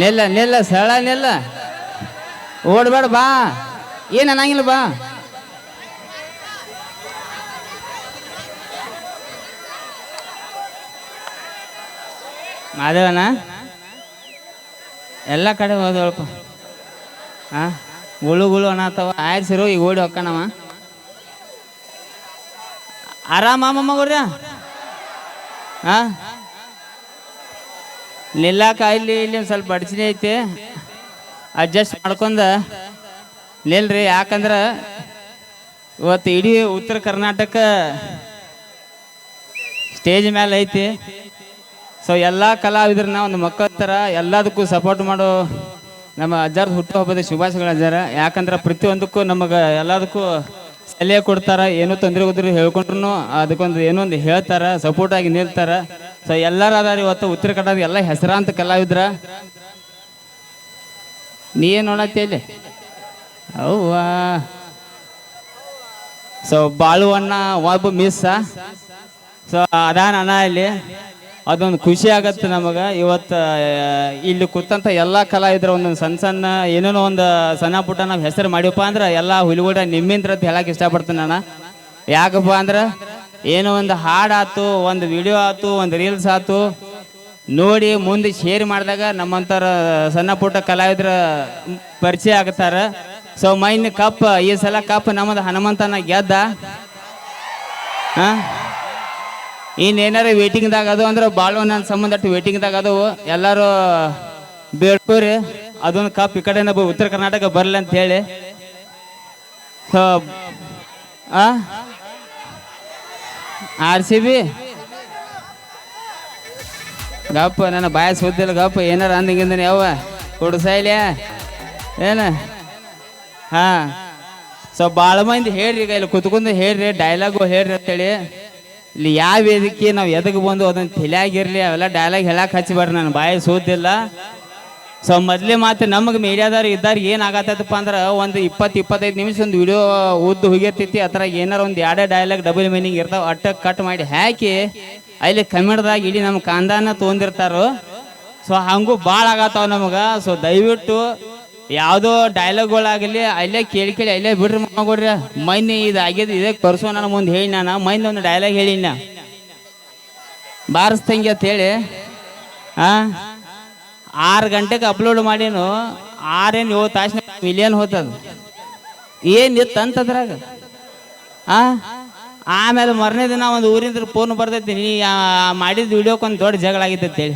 ನಿಲ್ಲ ನಿಲ್ಲ, ಸರಳ ನಿಲ್ಲ. ಓಡ್ಬೇಡ, ಬಾ. ಏನು ಅನ್ನಂಗಿಲ್ಲ, ಬಾ. ಮಾದೇವನ? ಎಲ್ಲ ಕಡೆ ಹೋದಳಪ್ಪ ಹಾ ಗುಳು ಗುಳು ಅನ್ನತ್ತವ ಆಯ್ಸಿರು, ಈಗ ಓಡಿ ಹೊಕ್ಕನವ ಆರಾಮ ಮಗುರ್ಯ ಹಾ ನಿಲ್ಲಾಕ ಇಲ್ಲಿ ಇಲ್ಲಿ ಒಂದು ಸ್ವಲ್ಪ ಅಡಚಣೆ ಐತಿ. ಅಡ್ಜಸ್ಟ್ ಮಾಡ್ಕೊಂಡ ನಿಲ್ರಿ, ಯಾಕಂದ್ರೆ ಇವತ್ತು ಇಡೀ ಉತ್ತರ ಕರ್ನಾಟಕ ಸ್ಟೇಜ್ ಮೇಲೆ ಐತಿ. ಸೊ ಎಲ್ಲ ಕಲಾವಿದ್ರನ್ನ ಒಂದು ಮಕ್ಕಳ ಎಲ್ಲದಕ್ಕೂ ಸಪೋರ್ಟ್ ಮಾಡೋ ನಮ್ಮ ಅಜ್ಜಾರ್ದ ಹುಟ್ಟುಹಬ್ಬದ ಶುಭಾಶಯಗಳು ಅಜ್ಜಾರ. ಯಾಕಂದ್ರೆ ಪ್ರತಿಯೊಂದಕ್ಕೂ ನಮಗೆ ಎಲ್ಲದಕ್ಕೂ ಸಲಹೆ ಕೊಡ್ತಾರೆ. ಏನೋ ತೊಂದರೆ ಹೋದ್ರು ಹೇಳ್ಕೊಂಡ್ರು ಅದಕ್ಕೊಂದು ಏನೋ ಒಂದು ಹೇಳ್ತಾರ ಸಪೋರ್ಟ್ ಆಗಿ ನಿಲ್ತಾರ. ಸೊ, ಎಲ್ಲರೂ ಅದಾರ ಇವತ್ತು? ಉತ್ತರ ಕನ್ನಡ ಎಲ್ಲ ಹೆಸರಾಂತ ಕಲಾವಿದ್ರ? ನೀ ಏನು ನೋಡತ್ತೇಲಿ ಅವ್ವ. ಸೊ ಬಾಳು ಅಣ್ಣ ಒಬ್ಬ ಮಿಸ್ ಸೊ ಅದಾನ ಅಣ್ಣ ಇಲ್ಲಿ. ಅದೊಂದು ಖುಷಿ ಆಗತ್ತೆ ನಮಗೆ. ಇವತ್ತು ಇಲ್ಲಿ ಕೂತಂತ ಎಲ್ಲ ಕಲಾವಿದ್ರ ಒಂದೊಂದು ಸಣ್ಣ ಸಣ್ಣ, ಏನೇನೋ ಒಂದು ಸಣ್ಣ ಪುಟ್ಟ ನಾವು ಹೆಸರು ಮಾಡಿವಪ್ಪ ಅಂದ್ರೆ ಎಲ್ಲ ಹುಲಿಗೂಡ ನಿಮ್ಮಿಂದ್ರ ಅಂತ ಹೇಳಕ್ ಇಷ್ಟಪಡ್ತೀನಿ ಅಣ್ಣ ಯಾಕಪ್ಪ ಅಂದ್ರೆ ಏನೋ ಒಂದು ಹಾಡಾತು, ಒಂದು ವಿಡಿಯೋ ಆತು, ಒಂದು ರೀಲ್ಸ್ ಆತು. ನೋಡಿ, ಮುಂದೆ ಶೇರ್ ಮಾಡಿದಾಗ ನಮ್ಮಂಥರ ಸಣ್ಣ ಪುಟ್ಟ ಕಲಾವಿದ್ರ ಪರಿಚಯ ಆಗ್ತಾರ. ಸೊ ಮೈನ್ ಕಪ್, ಈ ಸಲ ಕಪ್ ನಮ್ಮದು ಹನುಮಂತನ ಗೆದ್ದ. ಹಾ? ಇನ್ನೇನಾರ ವೇಟಿಂಗ್ದಾಗ ಅದು ಅಂದ್ರೆ ಭಾಳ ನನ್ನ ಸಂಬಂಧ ವೇಟಿಂಗ್ದಾಗ ಅದು. ಎಲ್ಲರೂ ಬೇಡ್ಕೋರಿ, ಅದೊಂದು ಕಪ್ ಈ ಕಡೆ ಉತ್ತರ ಕರ್ನಾಟಕ ಬರಲಿ ಅಂತ ಹೇಳಿ. ಸೊ ಆ? R C B? ಗಪ್ಪ, ನನ್ನ ಬಾಯ ಸುದ್ದಿಲ್ಲ ಗಪ್ಪ. ಏನಾರ ಅಂದಿಂಗಿಂದನೆ ಯಾವ ಕುಡ್ಸೈಲ್ಯ ಏನ? ಹಾ. ಸೊ ಭಾಳ ಮಂದಿ ಹೇಳ್ರಿ ಈಗ ಇಲ್ಲಿ ಕುತ್ಕೊಂಡು ಹೇಳ್ರಿ ಡೈಲಾಗು ಹೇಳ್ರಿ ಅಂತೇಳಿ. ಇಲ್ಲಿ ಯಾವ ವೇದಿಕೆ ನಾವು ಎದಕ್ಕೆ ಬಂದು ಅದನ್ನ ತಲೆಯಾಗಿರ್ಲಿ ಅವೆಲ್ಲ ಡೈಲಾಗ್ ಹೇಳಕ್ ಹಚ್ಚಬೇಡ್ರಿ ನನ್ನ ಬಾಯಿ ಸೋದಿಲ್ಲ ಸೊ ಮೊದಲೇ ಮಾತು ನಮಗೆ ಮೀಡಿಯಾದವ್ರು ಇದ್ದಾರೆ ಏನು ಅಂದ್ರೆ ಒಂದು ಇಪ್ಪತ್ತು ಇಪ್ಪತ್ತೈದು ನಿಮಿಷ ಒಂದು ವಿಡಿಯೋ ಉದ್ದು ಹೋಗಿರ್ತೈತಿ ಆ ಏನಾರು ಒಂದು ಎರಡೇ ಡೈಲಾಗ್ ಡಬಲ್ ಮೀನಿಂಗ್ ಇರ್ತಾವ, ಅಟ್ಟ ಕಟ್ ಮಾಡಿ ಹಾಕಿ ಅಲ್ಲಿ ಕನ್ನಡದಾಗ ಇಡೀ ನಮ್ಮ ಕಾಂದಾನ ತೊಗೊಂಡಿರ್ತಾರೋ ಸೊ ಹಂಗೂ ಭಾಳ ಆಗತ್ತಾವ ನಮಗೆ. ಸೊ ದಯವಿಟ್ಟು ಯಾವುದೋ ಡೈಲಾಗ್ಗಳಾಗಲಿ ಅಲ್ಲೇ ಕೇಳಿ ಕೇಳಿ ಅಲ್ಲೇ ಬಿಡ್ರಿ ಮಗೋಡ್ರಿ ಮೈನ್ ಇದು ಆಗ್ಯದ ಇದೇ ಕರ್ಸೋ ನಾನು ಮುಂದೆ ಹೇಳಿ ನಾನು. ಮೈನ್ ಒಂದು ಡೈಲಾಗ್ ಹೇಳಿ ನಾ. ಬಾರಿಸ್ತಂಗೆ ಅಂತ ಹೇಳಿ. ಆ? ಆರು ಗಂಟೆಗೆ ಅಪ್ಲೋಡ್ ಮಾಡೀನು ಆರೇನು ಏಳು ತಾಸಿನ ಮಿಲಿಯನ್ ಹೋತದ? ಏನಿತ್ತು ಅಂತದ್ರಾಗ? ಆ? ಆಮೇಲೆ ಮರನೇ ದಿನ ಒಂದು ಊರಿಂದ ಫೋನ್ ಬರ್ತೈತಿ, ನೀ ಮಾಡಿದ ವಿಡಿಯೋಕ್ಕೆ ದೊಡ್ಡ ಜಗಳ ಅಂತೇಳಿ.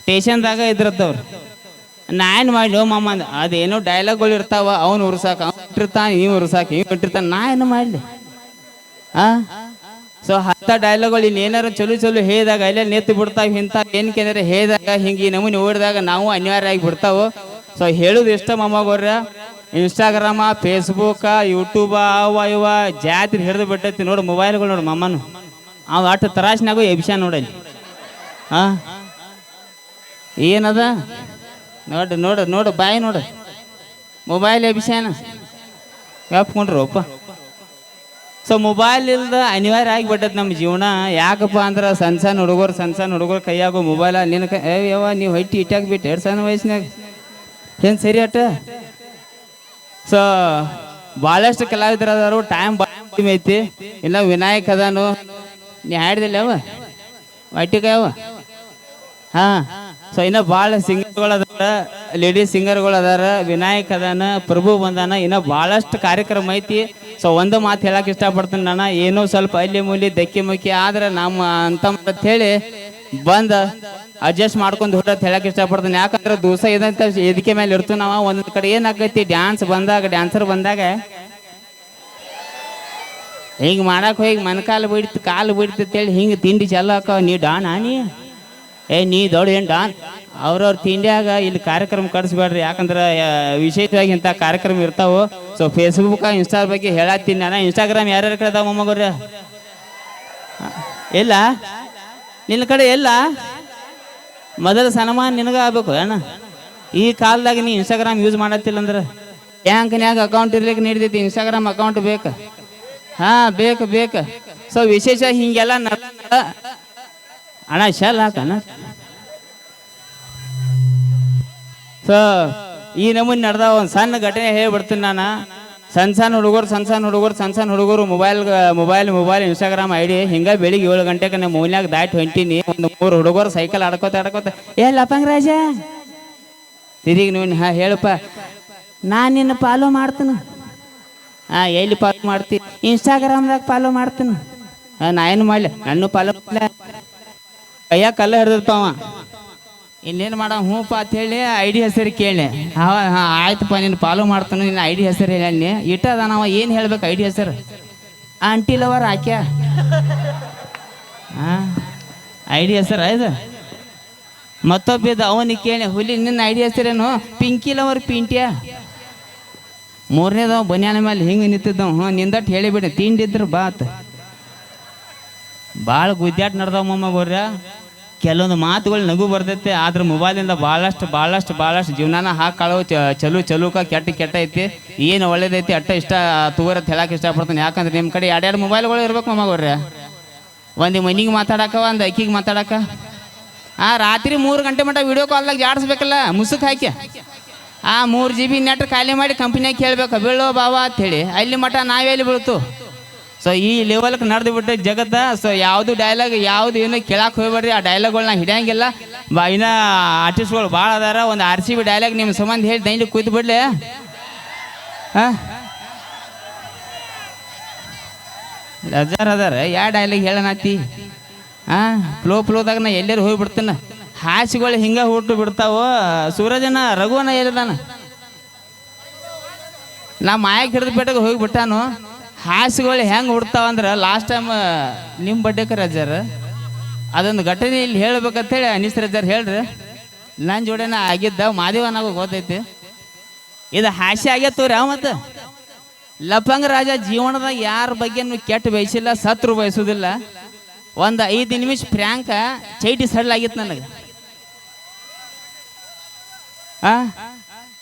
ಸ್ಟೇಷನ್ದಾಗ ಇದ್ರತ್ತವ್ರು ನಾ ಏನು ಮಾಡಿ ಮಮ್ಮ ಅಂದ ಅದೇನೋ ಡೈಲಾಗ್ಗಳು ಇರ್ತಾವ, ಅವ್ನು ಉರ್ಸಾಕ, ಅವ್ನು ಇಟ್ಟಿರ್ತಾನೆ ಇವ್ ಉರ್ಸಾಕ ಇವ್ ಇಟ್ಟಿರ್ತಾನ, ನಾ ಏನು ಮಾಡಲಿ? ಆ? ಸೊ ಹತ್ತ ಡೈಲಾಗ್ಗಳು ಇಲ್ಲಿ ಏನಾರು ಚಲೋ ಚಲೋ ಹೇಳಿದಾಗ ಅಲ್ಲೇ ನೆತ್ತು ಬಿಡ್ತಾವ. ಇಂಥ ಏನು ಕೇಂದ್ರ ಹೇಳಿದಾಗ ಹಿಂಗೆ ಈ ನಮೂನಿ ಓಡಿದಾಗ ನಾವು ಅನಿವಾರ್ಯ ಆಗಿ ಬಿಡ್ತಾವು. ಸೊ ಹೇಳೋದು ಇಷ್ಟ ಮೊಮ್ಮಗವ್ರ ಇನ್ಸ್ಟಾಗ್ರಾಮ ಫೇಸ್ಬುಕ್ ಯೂಟ್ಯೂಬ ಅವ ಇವ ಜಾತ್ರೆ ಹಿಡಿದು ಬಿಟ್ಟೈತಿ ನೋಡು ಮೊಬೈಲ್ಗಳು ನೋಡು ಮಮ್ಮನು ಅವ ಅಷ್ಟು ತರಾಶನಾಗು ಎಬ್ಸ್ಯಾನ ನೋಡಲ್ಲಿ. ಹಾಂ ಏನದ? ನೋಡು ನೋಡು ನೋಡು, ಬಾಯಿ ನೋಡು. ಮೊಬೈಲ್ ಎಬ್ಸ್ಯಾನ ಒಪ್ಕೊಂಡ್ರಪ್ಪ ಸೊ ಮೊಬೈಲ್ ಇಲ್ದ ಅನಿವಾರ್ಯ ಆಗಿಬಿಟ್ಟದ ನಮ್ಮ ಜೀವನ. ಯಾಕಪ್ಪ ಅಂದ್ರೆ ಸಣ್ಣ ಸಣ್ಣ ಹುಡುಗರು, ಸಣ್ಣ ಸಣ್ಣ ಹುಡುಗರು ಕೈಯಾಗೋ ಮೊಬೈಲ ನಿನ್ನ ಕೈ ನೀವು ಹೈಟಿ ಇಟ್ಟಾಗಿ ಬಿಟ್ಟು ಎರಡು ಸಣ್ಣ ವಯಸ್ಸಿನಾಗ? ಏನು ಸರಿ ಅಟ್ಟ? ಸೊ ಭಾಳಷ್ಟು ಕಲಾವಿದರದಾರು ಟೈಮ್ ಭಾಳ ಐತಿ. ಇಲ್ಲ ವಿನಾಯಕ್ ಅದಾನು. ನೀ ಹಾಡಿದಿಲ್ಲ ಅವ ಅವ ಹಾ. ಸೊ ಇನ್ನ ಭಾಳ ಸಿಂಗರ್ಗಳು ಅದಾರ ಲೇಡೀಸ್ ಸಿಂಗರ್ಗಳು ಅದಾರ ವಿನಾಯಕ್ ಅದಾನ, ಪ್ರಭು ಬಂದಾನ, ಇನ್ನ ಭಾಳಷ್ಟು ಕಾರ್ಯಕ್ರಮ ಐತಿ. ಸೊ ಒಂದು ಮಾತು ಹೇಳಕ್ ಇಷ್ಟಪಡ್ತೀನಿ ನಾನು, ಏನೋ ಸ್ವಲ್ಪ ಅಲ್ಲಿ ಮೂಲಿ ದಕ್ಕಿ ಮುಕ್ಕಿ, ಆದ್ರೆ ನಮ್ಮ ಅಂತ ಹೇಳಿ ಬಂದ ಅಡ್ಜಸ್ಟ್ ಮಾಡ್ಕೊಂಡು ಹೊರಟ್ ಹೇಳಕ್ ಇಷ್ಟಪಡ್ತೀನಿ. ಯಾಕಂದ್ರೆ ದಿವಸ ಇದಂತ ಎದಕ್ಕೆ ಮೇಲೆ ಇರ್ತೀವಿ ನಾವು, ಒಂದೊಂದು ಕಡೆ ಏನಾಗೈತಿ ಡ್ಯಾನ್ಸ್ ಬಂದಾಗ ಡ್ಯಾನ್ಸರ್ ಬಂದಾಗ. ಹಿಂಗೆ ಮಾಡಕ್ಕೆ ಹೋಗಿ ಮನ್ಕಾಲು ಬಿಡ್ತು ಕಾಲು ಬಿಡ್ತು ಅಂತೇಳಿ ಹಿಂಗೆ ತಿಂಡಿ ಚಾಲು ನೀ ಡಾನ್ ನೀ ಏ, ನೀ ದೊಡ್ಡ ಡಾನ್ ಅವ್ರವ್ರ ತಿಂಡಿಯಾಗ ಇಲ್ಲಿ ಕಾರ್ಯಕ್ರಮ ಕಳಿಸ್ಬೇಡ್ರಿ ಯಾಕಂದ್ರೆ ವಿಶೇಷವಾಗಿ ಇಂಥ ಕಾರ್ಯಕ್ರಮ ಇರ್ತಾವೆ. ಸೊ ಫೇಸ್ಬುಕ್ ಇನ್ಸ್ಟಾ ಬಗ್ಗೆ ಹೇಳತ್ತೀನಿ ನಾನು. ಇನ್ಸ್ಟಾಗ್ರಾಮ್ ಯಾರ್ಯಾರ ಕಡೆ ಅದಾವ ಮೊಮ್ಮಗವ್ರ? ಇಲ್ಲ? ನಿನ್ನ ಕಡೆ ಎಲ್ಲ ಮೊದಲ ಸನ್ಮಾನ ನಿನಗ ಆಗ್ಬೇಕು ಅಣ್ಣ ಈ ಕಾಲದಾಗ ನೀ ಇನ್ಸ್ಟಾಗ್ರಾಮ್ ಯೂಸ್ ಮಾಡತ್ತಿಲ್ಲ ಅಂದ್ರೆ? ಬ್ಯಾಂಕ್ನ್ಯಾಗ ಅಕೌಂಟ್ ಇರ್ಲಿಕ್ಕೆ ನೀಡ್ತೈತಿ ಇನ್ಸ್ಟಾಗ್ರಾಮ್ ಅಕೌಂಟ್ ಬೇಕು? ಹಾ, ಬೇಕು ಬೇಕು. ಸೊ ವಿಶೇಷ ಹಿಂಗೆಲ್ಲ ಅಣ್ಣ ಶೆಲ್ ಹಾಕಣ್ಣ ಸೊ ಈ ನಮೂನಿ ನಡೆದ ಒಂದು ಸಣ್ಣ ಘಟನೆ ಹೇಳ್ಬಿಡ್ತೀನಿ ನಾನು. ಸಣ್ಣ ಸಣ್ಣ ಹುಡುಗರು ಸಣ್ಣ ಸಣ್ಣ ಹುಡುಗರು ಸಣ್ಣ ಸಣ್ಣ ಹುಡುಗರು mobile mobile mobile Instagram ID ಹಿಂಗೆ ಬೆಳಿಗ್ಗೆ ಏಳು ಗಂಟೆಗೆ ನಮ್ಮ ಮೂನ್ಯಾಗ ದಾಟಿ ಹೊಂಟೀನಿ. ಒಂದು ಮೂರು ಹುಡುಗರು ಸೈಕಲ್ ಆಡ್ಕೋತ ಆಡ್ಕೋತ ಏ ಲಪಂಗ್ ರಾಜ ತಿರುಗಿ ನೀವು ಹಾ ಹೇಳಪ್ಪ. ನಾನು ನಿನ್ನ ಫಾಲೋ ಮಾಡ್ತೀನಿ. ಹಾಂ ಎಲ್ಲಿ ಫಾಲೋ ಮಾಡ್ತಿ? ಇನ್ಸ್ಟಾಗ್ರಾಮ್ದಾಗ ಫಾಲೋ ಮಾಡ್ತೀನಿ. ನಾ ಏನು ಮಾಡಲಿ? ನನ್ನ ಫಾಲೋ ಕೈಯಾಗ ಕಲ್ಲ ಅವ. ಇನ್ನೇನು ಮಾಡ ಹ್ಞೂಪ್ಪ ಅಂತ ಹೇಳಿ ಐ ಡಿ ಹೆಸರು ಕೇಳಿ ಹಾಂ ಹಾಂ ಆಯ್ತಪ್ಪ ನೀನು ಫಾಲೋ ಮಾಡ್ತಾನೆ, ನಿನ್ನ ಐ ಡಿ ಹೆಸರು ಹೇಳಿ ಇಟ್ಟದ ನಾವು ಏನು ಹೇಳ್ಬೇಕು ಐ ಡಿ ಹೆಸರು? ಆಂಟಿ ಲವರ್ ಆಕ್ಯ? ಹಾಂ ಐ ಡಿ ಹೆಸರು ಇದು? ಮತ್ತೊಬ್ಬಿದ ಅವನಿಗೆ ಕೇಳಿ ಹುಲಿ, ನಿನ್ನ ಐ ಡಿ ಹೆಸರೇನು? ಪಿಂಕಿ ಲವರ್ ಪಿಂಟ್ಯಾ? ಮೂರನೇದವ, ಬನ್ಯಾನ ಮೇಲೆ ಹಿಂಗೆ ನಿಂತಿದ್ದವ, ಹ್ಞೂ, ನಿಂದಟ್ ಹೇಳಿಬಿಡಿ ತಿಂಡಿದ್ರು ಬಾತ್. ಭಾಳ ಗುದ್ದಾಟ ನಡ್ದವ ಮೊಮ್ಮಗೋರ್ಯ ಕೆಲವೊಂದು ಮಾತುಗಳು ನಗು ಬರ್ತೈತೆ, ಆದ್ರೆ ಮೊಬೈಲಿಂದ ಭಾಳಷ್ಟು ಭಾಳಷ್ಟು ಭಾಳಷ್ಟು ಜೀವನಾನ ಹಾಕಾಳು ಚಲು, ಚಲುಕ, ಕೆಟ್ಟ ಕೆಟ್ಟ ಐತಿ. ಏನು ಒಳ್ಳೇದೈತಿ, ಅಟ್ಟ ಇಷ್ಟ ತಗೋರತ್ ಹೇಳಕ್ಕೆ ಇಷ್ಟಪಡ್ತಾನೆ. ಯಾಕಂದ್ರೆ ನಿಮ್ಮ ಕಡೆ ಎರಡೆರಡು ಮೊಬೈಲ್ಗಳು ಇರ್ಬೇಕು ಅವ್ರ ಒಂದು ಮನಿಗೆ ಮಾತಾಡಕ, ಒಂದು ಅಕ್ಕಿಗೆ ಮಾತಾಡಕ. ಆ, ರಾತ್ರಿ ಮೂರು ಗಂಟೆ ಮಟ್ಟ ವಿಡಿಯೋ ಕಾಲ್ದಾಗ ಜಾಡಿಸ್ಬೇಕಲ್ಲ, ಮುಸುಕ್ ಹಾಕಿ ಆ ಮೂರು ಜಿ ಬಿ ನೆಟ್ ಖಾಲಿ ಮಾಡಿ ಕಂಪ್ನಿಯಾಗ ಕೇಳ್ಬೇಕು ಬೀಳೋ ಅಂತ ಹೇಳಿ. ಅಲ್ಲಿ ಮಟ್ಟ ಅಲ್ಲಿ ಬೀಳ್ತು? ಸೊ ಈ ಲೆವೆಲ್ಗೆ ನಡೆದು ಬಿಟ್ಟು ಜಗತ್ತ ಸೊ ಯಾವುದು ಡೈಲಾಗ್ ಯಾವುದು ಏನು ಕೇಳಕ್ಕೆ ಹೋಗ್ಬೇಡ್ರಿ. ಆ ಡೈಲಾಗ್ಗಳನ್ನ ಹಿಡಿಯಂಗಿಲ್ಲ. ಬಾ, ಇನ್ನ ಆರ್ಟಿಸ್ಟ್ಗಳು ಭಾಳ ಅದಾರ. ಒಂದು ಆರ್ ಸಿ ಬಿ ಡೈಲಾಗ್ ನಿಮ್ಮ ಸಂಬಂಧ ಹೇಳಿ ದೈಲಿ ಕೂತ್ ಬಿಡ್ಲಿ. ಹಾಂ? ಅದಾರ ಯಾ ಡೈಲಾಗ್ ಹೇಳನಾತಿ? ಹಾಂ? ಫ್ಲೋ ಫ್ಲೋದಾಗ ನಾ ಎಲ್ಲರೂ ಹೋಗ್ಬಿಡ್ತಾನ ಹಾಸಿಗಳು ಹಿಂಗೆ ಹುಟ್ಟು ಬಿಡ್ತಾವೋ? ಸೂರಜನ ರಘುವನ ಎಲ್ಲಿದಾನ? ನಾ ಮಾಯಕ್ಕೆ ಹಿಡಿದು ಬೆಟ್ಟಗೆ ಹೋಗಿಬಿಟ್ಟಾನು ಹಾಸಿಗಳು ಹೆಂಗೆ ಹುಡ್ತಾವಂದ್ರೆ ಲಾಸ್ಟ್ ಟೈಮ್ ನಿಮ್ಮ ಬಡ್ಡೆಕ ರಜಾರ. ಅದೊಂದು ಘಟನೆ ಇಲ್ಲಿ ಹೇಳ್ಬೇಕಂತೇಳಿ ಅನಿಸ್ ರಜರ್ ಹೇಳ್ರಿ. ನನ್ನ ಜೋಡಿನ ಆಗಿದ್ದ ಮಾದೇವನಾಗ ಗೊತ್ತೈತಿ. ಇದು ಹಾಸ್ಯ ಆಗೇತವ್ರಿ ಅವ ಮತ್ತು? ಲಪಂಗ ರಾಜ ಜೀವನದಾಗ ಯಾರ ಬಗ್ಗೆನೂ ಕೆಟ್ಟ ಬಯಸಿಲ್ಲ, ಸತ್ರು ಬಯಸೋದಿಲ್ಲ. ಒಂದು ಐದು ನಿಮಿಷ ಪ್ರ್ಯಾಂಕ ಚೈಟಿ ಸಡ್ಲಾಗಿತ್ತು ನನಗೆ. ಆ?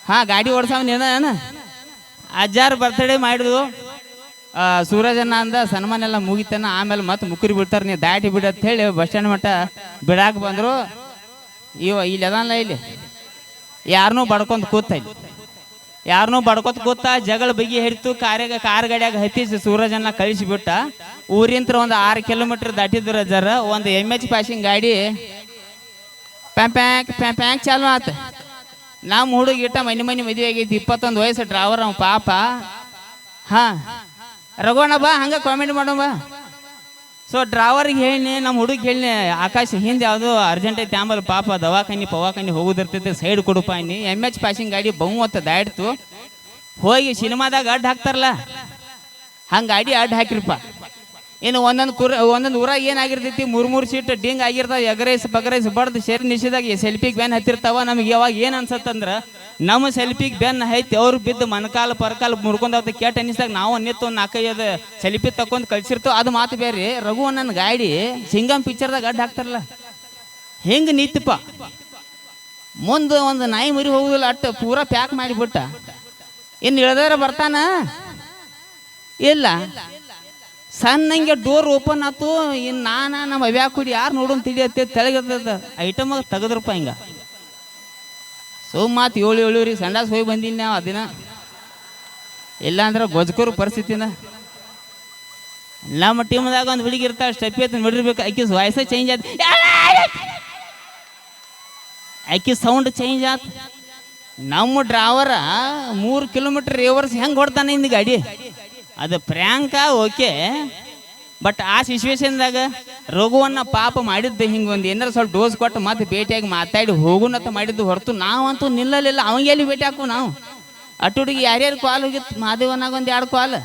ಹಾ, ಗಾಡಿ ಓಡಿಸ್ ನೀನ ಅಜ್ಜಾರ್ ಬರ್ತಡೇ ಮಾಡಿದ್ವು. ಆ, ಸೂರಜನ್ನ ಅಂದ ಸನ್ಮಾನ ಎಲ್ಲ ಮುಗಿತನ ಆಮೇಲೆ ಮತ್ತೆ ಮುಕ್ಕರಿ ಬಿಡ್ತಾರೆ ನೀವು ದಾಟಿ ಬಿಡ ಅಂತ ಹೇಳಿ ಬಸ್ ಸ್ಟ್ಯಾಂಡ್ ಮಟ್ಟ ಬಿಡಾಕ ಬಂದ್ರು. ಇವ ಇಲ್ಲಿ ಅದಲ್ಲ ಇಲ್ಲಿ? ಯಾರನ್ನೂ ಬಡ್ಕೊಂತ ಕೂತ ಇಲ್ಲಿ. ಯಾರನ್ನೂ ಬಡ್ಕೊತ ಕೂತ ಜಗಳ ಬಗೆ ಹಿಡಿತು ಕಾರ್ಯಾಗ ಕಾರ್ ಗಾಡಿಯಾಗ ಹತ್ತಿಸಿ ಸೂರಜನ್ನ ಕಳಿಸಿಬಿಟ್ಟ ಊರಿಂತ ಒಂದು ಆರು ಕಿಲೋಮೀಟರ್ ದಾಟಿದ್ರ ಜರ ಒಂದು ಎಂ ಎಚ್ ಪಾಸಿಂಗ್ ಗಾಡಿ ಪ್ಯಾಂಪ್ಯಾಂಕ್ ಪ್ಯಾಂಪ್ಯಾಂಕ್ ಚಾಲು ಆತ. ನಮ್ಮ ಹುಡುಗಿಟ್ಟ ಮನೆ ಮನೆ ಮದುವೆ ಆಗೈತಿ ಇಪ್ಪತ್ತೊಂದು ವಯಸ್ಸು ಡ್ರೈವರ್ ಅವ ಪಾಪ. ಹಾ. ರಘುವಣ್ಣ, ಬಾ, ಹಂಗೆ ಕಾಮೆಂಟ್ ಮಾಡೋ, ಬಾ. ಸೊ ಡ್ರಾವರ್ಗೆ ಹೇಳಿ ನಮ್ಮ ಹುಡುಗ ಹೇಳಿ, ಆಕಾಶ, ಹಿಂದೆ ಯಾವುದು ಅರ್ಜೆಂಟ್ ಐತೆ, ಆಮೇಲೆ ಪಾಪ ದವಾಖಾನಿ, ಪವಾಖಾನಿ ಹೋಗುದಿರ್ತೈತೆ, ಸೈಡ್ ಕೊಡುಪ ಅನ್ನಿ. ಎಂ ಎಚ್ ಪಾಸಿಂಗ್ ಗಾಡಿ ಬಹುಮತ ದಾಡ್ತು ಹೋಗಿ ಸಿನಿಮಾದಾಗ ಅಡ್ಡ ಹಾಕ್ತಾರಲ್ಲ? ಹಂಗೆ ಗಾಡಿ ಅಡ್ಡ ಹಾಕಿರಪ್ಪ. ಇನ್ನು ಒಂದೊಂದು ಕುರ್, ಒಂದೊಂದು ಊರಾಗ ಏನಾಗಿರ್ತೈತಿ ಮೂರು ಮೂರು ಸೀಟ್ ಡಿಂಗ್ ಆಗಿರ್ತಾವ, ಎಗರೈಸ್ ಬಗರೈಸ್ ಬಡ್ದು ಸೇರಿ ನಿಶಿದಾಗ ಸೆಲ್ಫಿಗೆ ವ್ಯಾನ್ ಹತ್ತಿರ್ತಾವ, ನಮಗೆ ಯಾವಾಗ ಏನು ಅನ್ಸತ್ತಂದ್ರೆ ನಮ್ಮ ಸೆಲ್ಫಿಗೆ ಬೆನ್ನ ಐತಿ ಅವ್ರು ಬಿದ್ದು ಮನಕಾಲ ಪರಕಾಲ ಮುರ್ಕೊಂಡಾವ ಕೆಟ್ಟ ಅನಿಸ್ದಾಗ ನಾವು ನಿತ್ತು ಒಂದು ನಾಲ್ಕೈದು ಸೆಲ್ಫಿ ತಕೊಂಡ್ ಕಳ್ಸಿರ್ತೇವೆ. ಅದು ಮಾತು ಬೇರೆ ರಘು ನನ್ನ ಗಾಡಿ ಸಿಂಗಮ್ ಪಿಕ್ಚರ್ದಾಗ ಅಡ್ಡ ಹಾಕ್ತಾರಲ್ಲ. ಹೆಂಗೆ ನಿತ್ತಪ್ಪ ಮುಂದೆ ಒಂದು ನಾಯಿ ಮರಿ ಹೋಗುದಿಲ್ಲ ಅಟ್ಟ ಪೂರ ಪ್ಯಾಕ್ ಮಾಡಿಬಿಟ್ಟ. ಇನ್ನು ಇಳ್ದಾರ ಬರ್ತಾನ? ಇಲ್ಲ. ಸಣ್ಣಂಗೆ ಡೋರ್ ಓಪನ್ ಆತು ಇನ್ನು ನಾನು ನಮ್ಮ ಅವ್ಯಾಕುಡಿ ಯಾರು ನೋಡೋನ್ ತಿಳಿಯತ್ತೆ, ತೆಳಗಿರ್ತದ, ಐಟಮ್ ತೆಗೆದ್ರಪ್ಪ ಹಿಂಗ. ಸೊ ಮಾತು ಏಳು ಏಳುವರೆಗೆ ಸಂಡಾಸ್ ಹೋಗಿ ಬಂದಿಲ್ಲ ನಾವು ಅದಿನ ಇಲ್ಲಾಂದ್ರೆ ಗೊಜ್ಕೂರು ಪರಿಸ್ಥಿತಿನ. ನಮ್ಮ ಟೀಮ್ದಾಗ ಒಂದು ಹುಡುಗಿ ಇರ್ತಾ ಸ್ಟೆಪ್ ಎತ್ತ ಬಿಡಿರ್ಬೇಕು ಆಕಿ ವಾಯ್ಸ ಚೇಂಜ್ ಆಯ್ತು ಆಕಿ ಸೌಂಡ್ ಚೇಂಜ್ ಆತ್. ನಮ್ಮ ಡ್ರೈವರ ಮೂರು ಕಿಲೋಮೀಟರ್ ರೇವರ್ಸ್ ಹೆಂಗೆ ಹೊಡ್ತಾನೆ ಇಂದ ಗಾಡಿ? ಅದು ಪ್ರ್ಯಾಂಕ ಓಕೆ ಬಟ್ ಆ ಸಿಚುವೇಶನ್ದಾಗ ರಘುವನ್ನ ಪಾಪ ಮಾಡಿದ್ದು ಹಿಂಗೆ ಒಂದು ಏನಾರ ಸ್ವಲ್ಪ ಡೋಸ್ ಕೊಟ್ಟು ಮತ್ತೆ ಭೇಟಿಯಾಗಿ ಮಾತಾಡಿ ಹೋಗುನಂತ ಮಾಡಿದ್ದು ಹೊರತು ನಾವಂತೂ ನಿಲ್ಲಲಿಲ್ಲ. ಅವಂಗೆಲ್ಲಿ ಭೇಟಿ ಹಾಕು ನಾವು? ಅಟ್ಟುಡಿಗೆ ಯಾರ್ಯಾರು ಕಾಲ್ ಹೋಗಿತ್ತು? ಮಹಾದೇವನಾಗ ಒಂದು ಎರಡು ಕಾಲ್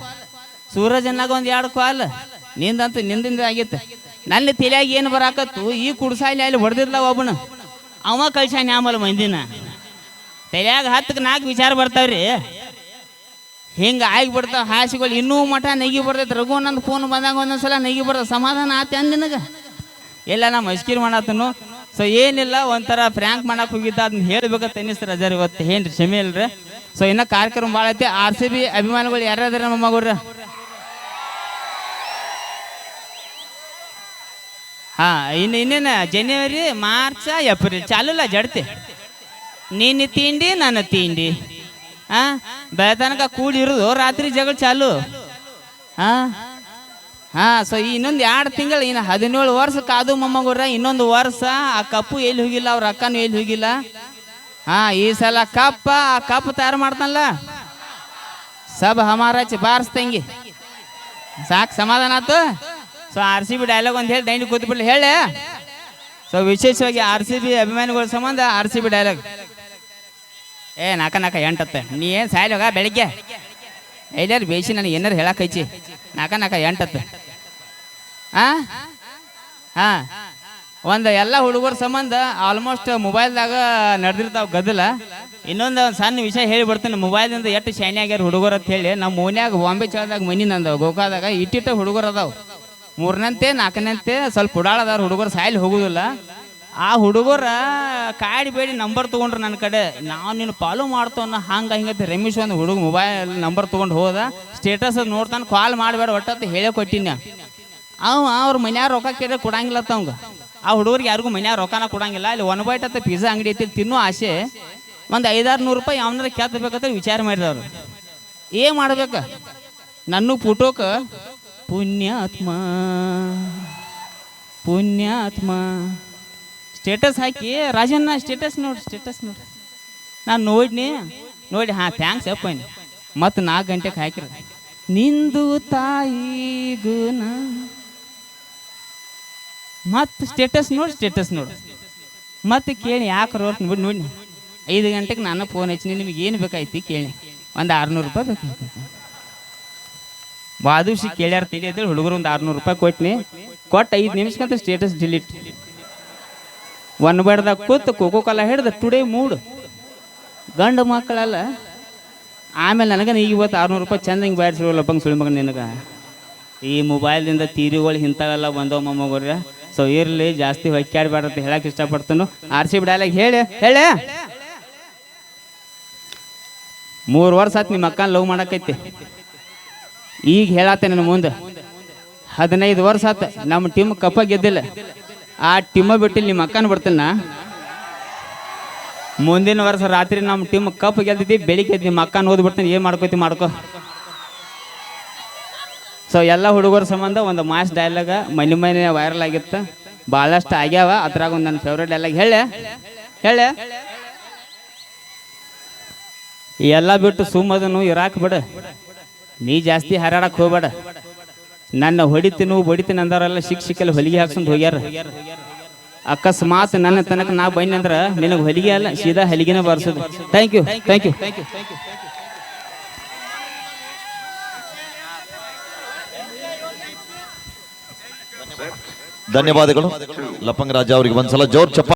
ಸೂರಜನಾಗ ಒಂದು ಎರಡು ಕಾಲ್ ನಿಂದಂತೂ ನಿಂದಿಂದ ಆಗಿತ್ತು. ನನ್ನ ತಲೆಯಾಗ ಏನು ಬರಾಕತ್ತು? ಈ ಕುಡ್ಸಾಲಿ ಅಲ್ಲಿ ಹೊಡೆದಿರ್ಲ ಒಬ್ಬನ ಅವ ಕಳ್ಸಾನ ಆಮೇಲೆ ಮಂದಿನ. ತಲೆಯಾಗ ಹತ್ತಕ್ಕೆ ನಾಲ್ಕು ವಿಚಾರ ಬರ್ತಾವ್ರಿ. ಹಿಂಗೆ ಆಗಿಬಿಡ್ತಾವ ಹಾಸಿಗಳು ಇನ್ನೂ ಮಠ ನೆಗಿ ಬರ್ತೈತೆ. ರಘು ನಂದು ಫೋನ್ ಬಂದಾಗ ಒಂದೊಂದ್ಸಲ ನೆಗಿ ಬರ್ತದೆ ಸಮಾಧಾನ ಆತ ನಿನಗೆ? ಎಲ್ಲ ನಾ ಮಸ್ಕಿರ್ ಮಾಡತ್ತನು ಸೊ ಏನಿಲ್ಲ, ಒಂಥರ ಫ್ರ್ಯಾಂಕ್ ಮಾಡಕ್ಕೆ ಹೋಗಿದ್ದ. ಅದನ್ನ ಹೇಳ್ಬೇಕಂತ ಅನ್ನಿಸ್ತಾರೆ ರಜಾರ್ ಇವತ್ತು. ಏನ್ರಿ, ಕ್ಷಮೆ ಇಲ್ರಿ? ಸೊ ಇನ್ನ ಕಾರ್ಯಕ್ರಮ ಭಾಳ ಐತಿ. ಆರ್ ಸಿ ಬಿ ಅಭಿಮಾನಿಗಳು ಯಾರ್ಯಾರ ನಮ್ಮ ಮಗುರ ಹಾ, ಇನ್ನು ಇನ್ನೇನು? ಜನವರಿ ಮಾರ್ಚ ಏಪ್ರಿಲ್ ಚಾಲೂಲ್ಲ ಜಡ್ತಿ. ನಿನ್ನ ತಿಂಡಿ, ನನ್ನ ತಿಂಡಿ. ಆ? ಬೆಳತನಕ ಕೂಡಿ ಇರೋದು. ರಾತ್ರಿ ಜಗಳ ಚಾಲು. ಹಾ ಹಾ ಸೊ ಇನ್ನೊಂದು ಎರಡು ತಿಂಗಳು, ಇನ್ನು ಹದಿನೇಳು ವರ್ಷ ಕಾದು ಮೊಮ್ಮಗುರ ಇನ್ನೊಂದು ವರ್ಷ ಆ ಕಪ್ಪು ಎಲ್ಲಿ ಹೋಗಿಲ್ಲ, ಅವ್ರ ಅಕ್ಕನೂ ಎಲ್ಲಿ ಹೋಗಿಲ್ಲ. ಹಾ ಈ ಸಲ ಕಪ್ಪ, ಆ ಕಪ್ ತಯಾರು ಮಾಡ್ತಾನಲ್ಲ. ಸಬ್ ಹಮಾರಾಚ್ ಬಾರಿಸ್ತಂಗಿ ಸಾಕು ಸಮಾಧಾನ ಆತು? So R C B dialogue ಒಂದು ಹೇಳಿ ದೈಂಡಿ ಕೂತ್ಬಿಡ್ಲಿ ಹೇಳಿ ಸೊ ವಿಶೇಷವಾಗಿ ಆರ್ ಸಿ ಬಿ ಅಭಿಮಾನಿಗಳ ಸಂಬಂಧ ಆರ್ ಸಿ ಬಿ ಡೈಲಾಗ್ ಏ, ನಾಕ ನಾಕ, ಎಂಟತ್ತೆ. ನೀ ಏನು ಸಾಯ್ಲೋಗ ಬೆಳಿಗ್ಗೆ. ಐದಾರು ಬೇಸಿ ನನಗೆ ಏನಾರು ಹೇಳಕೈಚಿ ನಾಕ ನಾಕ, ಎಂಟತ್ತೆ. ಹಾಂ ಹಾ ಒಂದು ಎಲ್ಲ ಹುಡುಗರ ಸಂಬಂಧ ಆಲ್ಮೋಸ್ಟ್ ಮೊಬೈಲ್ದಾಗ ನಡೆದಿರ್ತಾವ ಗದ್ದಲ. ಇನ್ನೊಂದು ಸಣ್ಣ ವಿಷಯ ಹೇಳಿ ಹೇಳಿಬಿಡ್ತೀನಿ ಮೊಬೈಲ್ದಿಂದ ಎಷ್ಟು ಶೈನಿ ಆಗ್ಯಾರ ಹುಡುಗರು ಅಂತ ಹೇಳಿ. ನಮ್ಮ ಓನ್ಯಾಗ ಬಾಂಬೆ ಚಳದಾಗ ಮನಿ ನಂದು ಗೋಕಾದಾಗ ಇಟ್ಟಿಟ್ಟ ಹುಡುಗರು ಅದಾವ. ಮೂರನಂತೆ ನಾಲ್ಕನಂತೆ ಸ್ವಲ್ಪ ಉಡಾಳದಾರ ಹುಡುಗರು. ಸಾಯ್ಲಿ ಹೋಗುದಿಲ್ಲ. ಆ ಹುಡುಗರ ಕಾಡಿ ಬೇಡಿ ನಂಬರ್ ತೊಗೊಂಡ್ರು ನನ್ನ ಕಡೆ. ನಾವು ನೀನು ಫಾಲೋ ಮಾಡ್ತವನ್ನ ಹಂಗೆ ಹಿಂಗತ್ತೆ ರಮೇಶ್ ಒಂದು ಹುಡುಗ ಮೊಬೈಲ್ ನಂಬರ್ ತೊಗೊಂಡು ಹೋದ. ಸ್ಟೇಟಸ್ ನೋಡ್ತಾನೆ. ಕಾಲ್ ಮಾಡಬೇಡ ಒಟ್ಟತ್ತು ಹೇಳೇ ಕೊಟ್ಟಿನ. ಅವ, ಅವ್ರ ಮನ್ಯಾಗ ರೊಕ್ಕ ಕೇಳಿದ್ರೆ ಕೊಡಂಗಿಲ್ಲ ಅವಂಗ. ಆ ಹುಡುಗರಿಗೆ ಯಾರಿಗೂ ಮನ್ಯಾಗ ರೊಕ್ಕನ ಕೊಡಂಗಿಲ್ಲ. ಇಲ್ಲಿ ಒನ್ ಬೈಟ್ ಅಂತ ಪಿಜ್ಜಾ ಅಂಗಡಿ ಐತಿ ತಿನ್ನೋ ಆಸೆ. ಒಂದು ಐದಾರು ನೂರು ರೂಪಾಯಿ ಯಾವನಾರ ಕೆತ್ತಬೇಕಂತ ವಿಚಾರ ಮಾಡಿದವ್ರು. ಏನ್ ಮಾಡ್ಬೇಕು? ನನ್ನ ಪುಟೋಕ ಪುಣ್ಯಾತ್ಮ. ಪುಣ್ಯಾತ್ಮ. ಸ್ಟೇಟಸ್ ಹಾಕಿ ರಾಜಣ್ಣ ಸ್ಟೇಟಸ್ ನೋಡಿ ಸ್ಟೇಟಸ್ ನೋಡಿ. ನಾನು ನೋಡಿನಿ, ನೋಡಿ, ಹಾಂ ಥ್ಯಾಂಕ್ಸ್ ಅಪ್ಪನಿ ಮತ್ತು ನಾಲ್ಕು ಗಂಟೆಗೆ ಹಾಕಿರ. ನಿಂದು ತಾಯಿ ಗುಣ ಮತ್ತು ಸ್ಟೇಟಸ್ ನೋಡಿ ಸ್ಟೇಟಸ್ ನೋಡಿ. ಮತ್ತೆ ಕೇಳಿ ಯಾಕೆ ರೋಟ್ ಬಿಟ್ಟು ನೋಡಿ ಐದು ಗಂಟೆಗೆ ನಾನು ಫೋನ್ ಹಚ್ಚಿನಿ, ನಿಮಗೆ ಏನು ಬೇಕಾಯ್ತಿ ಕೇಳಿ. ಒಂದು ಆರುನೂರು ರೂಪಾಯಿ ಬೇಕಾಯ್ತು. ಬಾದೂಷಿ ಕೇಳ್ಯಾರ ತಿಳಿಯದ್ರೆ ಹುಡುಗರು ಒಂದು ಆರುನೂರು ರೂಪಾಯಿ ಕೊಟ್ನಿ. ಕೊಟ್ಟು ಐದು ನಿಮಿಷಕ್ಕಂತ ಸ್ಟೇಟಸ್ ಡಿಲೀಟ್ ಒನ್ ಬೇಡ್ದಾಗ ಕೂತು ಕೋಕೋ ಕಾಲ ಹಿಡ್ದು ಟುಡೇ ಮೂಡು. ಗಂಡು ಮಕ್ಕಳಲ್ಲ, ಆಮೇಲೆ ನನಗೆ ನೀ ಇವತ್ತು ಆರುನೂರು ರೂಪಾಯಿ ಚಂದ ಹಿಂಗೆ ಬ್ಯಾಡ್ಸಿರೋಲ್ಲ ಬಂಗ್ ಸುಳಿ ಮಗ ನಿನಗೆ. ಈ ಮೊಬೈಲ್ದಿಂದ ತೀರಿಗಳು ಇಂಥವೆಲ್ಲ ಬಂದವ ಮೊಮ್ಮಗೋರ್ಯ ಸೊ ಇರಲಿ, ಜಾಸ್ತಿ ಹೊಕ್ಕಾಡ್ಬೇಡ ಅಂತ ಹೇಳಕ್ಕೆ ಇಷ್ಟಪಡ್ತಾನು. ಆರ್ ಸಿ ಹೇಳಿ ಹೇಳಿ. ಮೂರು ವರ್ಷ ಆಯ್ತು ನಿಮ್ಮ ಅಕ್ಕನ ಲವ್ ಮಾಡಕ್ಕೈತಿ ಈಗ ಹೇಳತ್ತೆ ನನ್ನ ಮುಂದೆ. ಹದಿನೈದು ವರ್ಷ ಆತ, ನಮ್ಮ ಟೀಮ್ ಕಪ್ಪ ಗೆದ್ದಿಲ್ಲ. ಆ ಟೀಮ ಬಿಟ್ಟು ನಿಮ್ಮ ಅಕ್ಕನ ಬಿಡ್ತೀನ ಮುಂದಿನ ವರ್ಷ ರಾತ್ರಿ ನಮ್ಮ ಟೀಮ್ ಕಪ್ ಗೆದ್ದಿದ್ದಿ ಬೆಳಿಗ್ಗೆ ನಿಮ್ಮ ಅಕ್ಕನ ಓದ್ಬಿಡ್ತೀನಿ ಏನು ಮಾಡ್ಕೋತಿ ಮಾಡ್ಕೋ. ಸೊ ಎಲ್ಲ ಹುಡುಗರ ಸಂಬಂಧ ಒಂದು ಮಾಸ್ ಡೈಲಾಗ ಮನೆ ಮನೆ ವೈರಲ್ ಆಗಿತ್ತು. ಭಾಳಷ್ಟು ಆಗ್ಯಾವ, ಅದ್ರಾಗ ಒಂದು ನನ್ನ ಫೇವ್ರೇಟ್ ಡೈಲಾಗ್ ಹೇಳ. ಹೇಳ. ಎಲ್ಲ ಬಿಟ್ಟು ಸುಮ್ಮದನು ಇರಾಕ್ ಬಿಡ. ನೀ ಜಾಸ್ತಿ ಹಾರಾಡಕ್ಕೆ ಹೋಗ್ಬೇಡ. ನನ್ನ ಹೊಡಿತೀನಿ ಬಡಿತೀನಿ ಅಂದವರೆಲ್ಲ ಶಿಕ್ಷಕಲ್ಲಿ ಹೊಲಿಗೆ ಹಾಕ್ಸೊಂದು ಹೋಗ್ಯಾರ. ಅಕಸ್ಮಾತ್ ನನ್ನ ತನಕ ನಾ ಬನ್ನಿ ಅಂದ್ರ ನಿನಗೆ ಹೊಲಿಗೆ ಅಲ್ಲ, ಸೀದಾ ಹಲಿಗೆನ ಬರ್ಸೋದು. ಥ್ಯಾಂಕ್ ಯು ಥ್ಯಾಂಕ್ ಯು ಧನ್ಯವಾದಗಳು. ಲಪಂಗ್ ರಾಜ ಅವರಿಗೆ ಒಂದ್ಸಲ ಜೋರ್ ಚಪ್ಪ